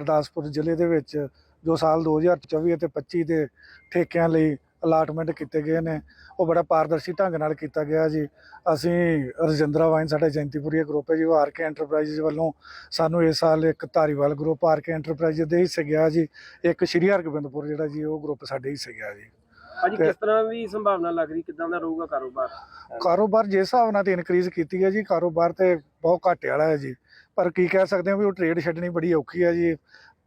ਗੁਰਦਾਸਪੁਰ ਜ਼ਿਲ੍ਹੇ ਦੇ ਵਿੱਚ ਜੋ ਸਾਲ 2024 ਅਤੇ 25 ਦੇ ਠੇਕਿਆਂ ਲਈ ਅਲਾਟਮੈਂਟ ਕੀਤੇ ਗਏ ਨੇ ਉਹ ਬੜਾ ਪਾਰਦਰਸ਼ੀ ਢੰਗ ਨਾਲ ਕੀਤਾ ਗਿਆ ਜੀ। ਅਸੀਂ ਰਜਿੰਦਰਾ ਵਾਈਨ ਸਾਡਾ ਜੈਂਤੀਪੁਰੀਆ ਗਰੁੱਪ ਹੈ ਜੀ ਉਹ ਆਰਕੇ ਐਂਟਰਪ੍ਰਾਈਜ਼ ਵੱਲੋਂ ਸਾਨੂੰ ਇਸ ਸਾਲ ਇੱਕ ਧਾਰੀਵਾਲ ਗਰੁੱਪ ਆਰਕੇ ਐਂਟਰਪ੍ਰਾਈਜ਼ ਦੇ ਹਿੱਸੇ ਗਿਆ ਜੀ। ਇੱਕ ਸ਼੍ਰੀ ਹਰਗੋਬਿੰਦਪੁਰ ਜਿਹੜਾ ਜੀ ਉਹ ਗਰੁੱਪ ਸਾਡੇ ਹਿੱਸੇ ਗਿਆ ਜੀ। ਅੱਜ ਕਿਸ ਤਰ੍ਹਾਂ ਦੀ ਸੰਭਾਵਨਾ ਲੱਗ ਰਹੀ? ਕਿਦਾਂ ਦਾ ਰਹੂਗਾ ਕਾਰੋਬਾਰ? ਕਾਰੋਬਾਰ ਜਿਸ ਹਿਸਾਬ ਨਾਲ ਤੇ ਇਨਕਰੀਜ਼ ਕੀਤੀ ਹੈ ਜੀ ਕਾਰੋਬਾਰ ਤੇ ਬਹੁਤ ਘਾਟੇ ਵਾਲਾ ਹੈ ਜੀ। ਪਰ ਕੀ ਕਹਿ ਸਕਦੇ ਹਾਂ ਵੀ ਉਹ ਟ੍ਰੇਡ ਛੱਡਣੀ ਬੜੀ ਔਖੀ ਹੈ ਜੀ।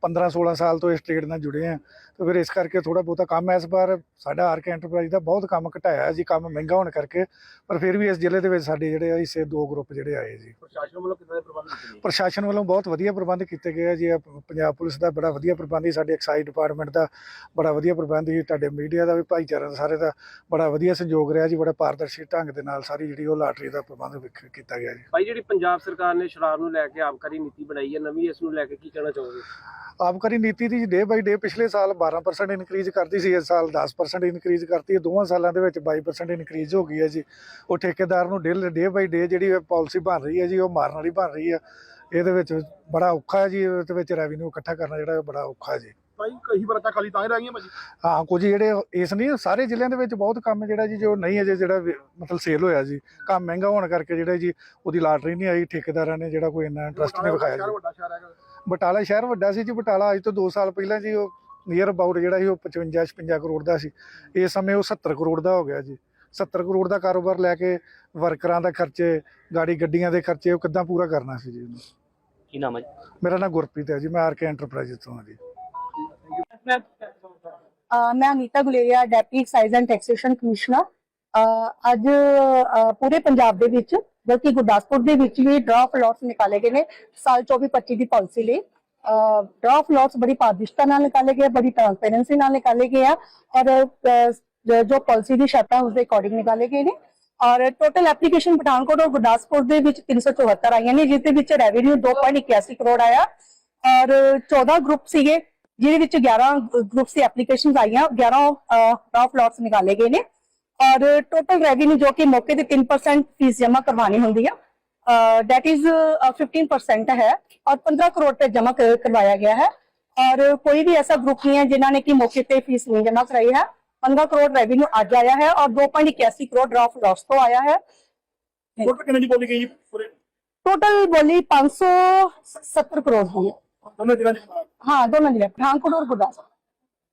15 16 ਸਾਲ ਤੋਂ ਇਸ ਟ੍ਰੇਡ ਨਾਲ ਜੁੜੇ ਆ ਤੇ ਫਿਰ ਇਸ ਕਰਕੇ ਥੋੜਾ ਬਹੁਤਾ ਕੰਮ ਹੈ ਇਸ ਵਾਰ। ਸਾਡਾ ਆਰਕੇ ਐਂਟਰਪ੍ਰਾਈਜ਼ ਦਾ ਬਹੁਤ ਕੰਮ ਘਟਾਇਆ ਹੈ ਜੀ ਕੰਮ ਮਹਿੰਗਾ ਹੋਣ ਕਰਕੇ। ਪਰ ਫਿਰ ਵੀ ਇਸ ਜ਼ਿਲ੍ਹੇ ਦੇ ਵਿੱਚ ਸਾਡੇ ਜਿਹੜੇ ਆ ਹਿੱਸੇ ਦੋ ਗਰੁੱਪ ਜਿਹੜੇ ਆਏ ਜੀ। ਪ੍ਰਸ਼ਾਸਨ ਵੱਲੋਂ ਕਿਦਾਂ ਦੇ ਪ੍ਰਬੰਧ ਕੀਤੇ ਗਏ? ਪ੍ਰਸ਼ਾਸਨ ਵੱਲੋਂ ਬਹੁਤ ਵਧੀਆ ਪ੍ਰਬੰਧ ਕੀਤੇ ਗਏ ਆ ਜੀ। ਪੰਜਾਬ ਪੁਲਿਸ ਦਾ ਬੜਾ ਵਧੀਆ ਪ੍ਰਬੰਧ ਸੀ ਸਾਡੇ ਐਕਸਾਈਜ਼ ਡਿਪਾਰਟਮੈਂਟ ਦਾ ਬੜਾ ਵਧੀਆ ਪ੍ਰਬੰਧ ਸੀ ਤੁਹਾਡੇ ਮੀਡੀਆ ਦਾ ਵੀ ਭਾਈਚਾਰਾ ਦਾ ਸਾਰੇ ਦਾ ਬੜਾ ਵਧੀਆ ਸਹਿਯੋਗ ਰਿਹਾ ਜੀ ਬੜਾ ਪਾਰਦਰਸ਼ੀ ਢੰਗ ਦੇ ਨਾਲ ਸਾਰੀ ਜਿਹੜੀ ਉਹ ਲਾਟਰੀ ਦਾ ਪ੍ਰਬੰਧ ਵਿਖ- ਕੀਤਾ ਗਿਆ ਜੀ। ਭਾਈ ਜਿਹੜੀ ਪੰਜਾਬ ਸਰਕਾਰ ਨੇ ਸ਼ਰਾਬ ਨੂੰ ਲੈ ਕੇ ਆਬਕਾਰੀ ਨੀਤੀ ਬਣਾਈ ਹੈ ਨਵੀਂ ਇਸ ਨੂੰ ਲੈ ਕੇ ਕੀ ਕਹਿਣਾ ਚਾਹੋਗੇ? ਆਬਕਾਰੀ ਨੀਤੀ ਦੀ ਡੇ ਬਾਈ ਡੇ ਪਿਛਲੇ ਸਾਲ 12% ਇਨਕਰੀਜ਼ ਕਰਤੀ ਸੀ ਇਸ ਸਾਲ 10% ਇਨਕਰੀਜ਼ ਕਰਤੀ ਹੈ। ਦੋਵਾਂ ਸਾਲਾਂ ਦੇ ਵਿੱਚ 22% ਇਨਕਰੀਜ਼ ਹੋ ਗਈ ਹੈ ਜੀ। ਉਹ ਠੇਕੇਦਾਰ ਨੂੰ ਡੇ ਡੇ ਬਾਈ ਡੇ ਜਿਹੜੀ ਪਾਲਿਸੀ ਬਣ ਰਹੀ ਹੈ ਜੀ ਉਹ ਮਾਰਨ ਵਾਲੀ ਬਣ ਰਹੀ ਹੈ। ਇਹਦੇ ਵਿੱਚ ਬੜਾ ਔਖਾ ਹੈ ਜੀ ਇਹਦੇ ਵਿੱਚ ਰੈਵਨਿਊ ਇਕੱਠਾ ਕਰਨਾ ਜਿਹੜਾ ਬੜਾ ਔਖਾ ਹੈ ਜੀ। ਭਾਈ ਕਈ ਬਰਾਤਾਂ ਖਾਲੀ ਤਾਂ ਹੀ ਰਹਿ ਗਈਆਂ ਭਾਜੀ। ਹਾਂ ਕੁਝ ਜਿਹੜੇ ਇਸ ਨਹੀਂ ਸਾਰੇ ਜ਼ਿਲ੍ਹਿਆਂ ਦੇ ਵਿੱਚ ਬਹੁਤ ਕੰਮ ਜਿਹੜਾ ਜੀ ਜੋ ਨਹੀਂ ਅਜੇ ਜਿਹੜਾ ਮਤਲਬ ਸੇਲ ਹੋਇਆ ਜੀ। ਕੰਮ ਮਹਿੰਗਾ ਹੋਣ ਕਰਕੇ ਜਿਹੜਾ ਜੀ ਉਹਦੀ ਲਾਟਰੀ ਨਹੀਂ ਆਈ ਠੇਕੇਦਾਰਾਂ ਨੇ ਜਿਹੜਾ ਕੋਈ ਇੰਨਾ ਇੰਟਰਸਟ ਨਹੀਂ ਵਿਖਾਇਆ ਜੀ। ਬਟਾਲਾ ਸ਼ਹਿਰ ਵੱਡਾ ਸੀ ਜੀ ਬਟਾਲਾ ਅੱਜ ਤੋਂ 2 ਸਾਲ ਪਹਿਲਾਂ ਜੀ ਉਹ ਨੀਅਰ ਅਬਾਊਟ ਜਿਹੜਾ ਸੀ ਉਹ 55 56 ਕਰੋੜ ਦਾ ਸੀ। ਇਸ ਸਮੇਂ ਉਹ 70 ਕਰੋੜ ਦਾ ਹੋ ਗਿਆ ਜੀ। 70 ਕਰੋੜ ਦਾ ਕਾਰੋਬਾਰ ਲੈ ਕੇ ਵਰਕਰਾਂ ਦਾ ਖਰਚੇ ਗਾੜੀ ਗੱਡੀਆਂ ਦੇ ਖਰਚੇ ਉਹ ਕਿੱਦਾਂ ਪੂਰਾ ਕਰਨਾ ਸੀ ਜੀ ਉਹਨੂੰ? ਕੀ ਨਾਮ ਹੈ ਜੀ? ਮੇਰਾ ਨਾਮ ਗੁਰਪ੍ਰੀਤ ਹੈ ਜੀ ਮੈਂ ਆਰਕੇ ਐਂਟਰਪ੍ਰਾਈਜ਼ ਤੋਂ ਹਾਂ ਜੀ। ਮੈਂ Anita Guleria deputy excise and taxation commissioner ਅੱਜ ਪੂਰੇ ਪੰਜਾਬ ਦੇ ਵਿੱਚ ਬਲਕਿ ਗੁਰਦਾਸਪੁਰ ਦੇ ਵਿੱਚ ਵੀ ਡਰਾ ਫਲੋਟਸ ਨਿਕਾਲੇ ਗਏ ਨੇ, ਸਾਲ 24-25 ਦੀ ਪਾਲਿਸੀ ਲਈ। ਡਰਾ ਫਲੋਟਸ ਬੜੀ ਪਾਰਦਰਸ਼ਤਾ ਨਾਲ ਨਿਕਾਲੇ ਗਏ, ਬੜੀ ਟ੍ਰਾਂਸਪੇਰੈਂਸੀ ਨਾਲ ਨਿਕਾਲੇ ਗਏ ਆ, ਔਰ ਜੋ- ਪਾਲਿਸੀ ਦੀ ਸ਼ਰਤਾਂ ਉਸ ਦੇ ਅਕੋਰਡਿੰਗ ਨਿਕਾਲੇ ਗਏ ਨੇ। ਔਰ ਟੋਟਲ ਐਪਲੀਕੇਸ਼ਨ ਪਠਾਨਕੋਟ ਔਰ ਗੁਰਦਾਸਪੁਰ ਦੇ ਵਿੱਚ 374 ਆਈਆਂ ਨੇ ਜਿਸ ਦੇ ਵਿੱਚ ਰੈਵਨਿਊ 2.81 ਕਰੋੜ ਆਇਆ। ਔਰ 14 ਗਰੁੱਪ ਸੀਗੇ, ਜਿਹਦੇ ਵਿੱਚ 11 ਗਰੁੱਪਸ ਦੀ ਐਪਲੀਕੇਸ਼ਨਸ ਆਈਆਂ 11 ਰਫ ਲੋਟਸ ਨਿਕਾਲੇ ਗਏ ਨੇ। ਔਰ ਟੋਟਲ ਰੈਵਨਿਊ ਜੋ ਕਿ ਮੌਕੇ ਤੇ 3% ਫੀਸ ਜਮ੍ਹਾਂ ਕਰਵਾਣੀ ਹੁੰਦੀ ਆ ਦੈਟ ਇਜ਼ 15% ਹੈ ਔਰ 15 ਕਰੋੜ ਤੇ ਜਮ੍ਹਾਂ ਕਰ- ਕਰਵਾਇਆ ਗਿਆ ਹੈ। ਔਰ ਕੋਈ ਵੀ ਐਸਾ ਗਰੁੱਪ ਨਹੀਂ ਹੈ ਜਿਨ੍ਹਾਂ ਨੇ ਕਿ ਮੌਕੇ ਤੇ ਫੀਸ ਨਹੀਂ ਜਮ੍ਹਾਂ ਕਰਾਈ ਹੈ। 15 ਕਰੋੜ ਰੈਵਨਿਊ ਅੱਜ ਆਇਆ ਹੈ ਔਰ 2.81 ਕਰੋੜ ਰਫ ਲੋਟਸ ਤੋਂ ਆਇਆ ਹੈ। ਟੋਟਲ ਕਿੰਨੇ ਦੀ ਬੋਲੀ ਗਈ ਜੀ ਪੂਰੇ? ਟੋਟਲ ਬੋਲੀ 570 ਕਰੋੜ ਹੋਈ ਹੈ। ਦੋਨੋਂ ਜ਼ਿਲ੍ਹਿਆਂ ਦੀ ਹਾਂ ਦੋਨੋਂ ਜ਼ਿਲ੍ਹੇ ਪਠਾਨਕੋਟ ਔਰ ਗੁਰਦਾਸਪੁਰ।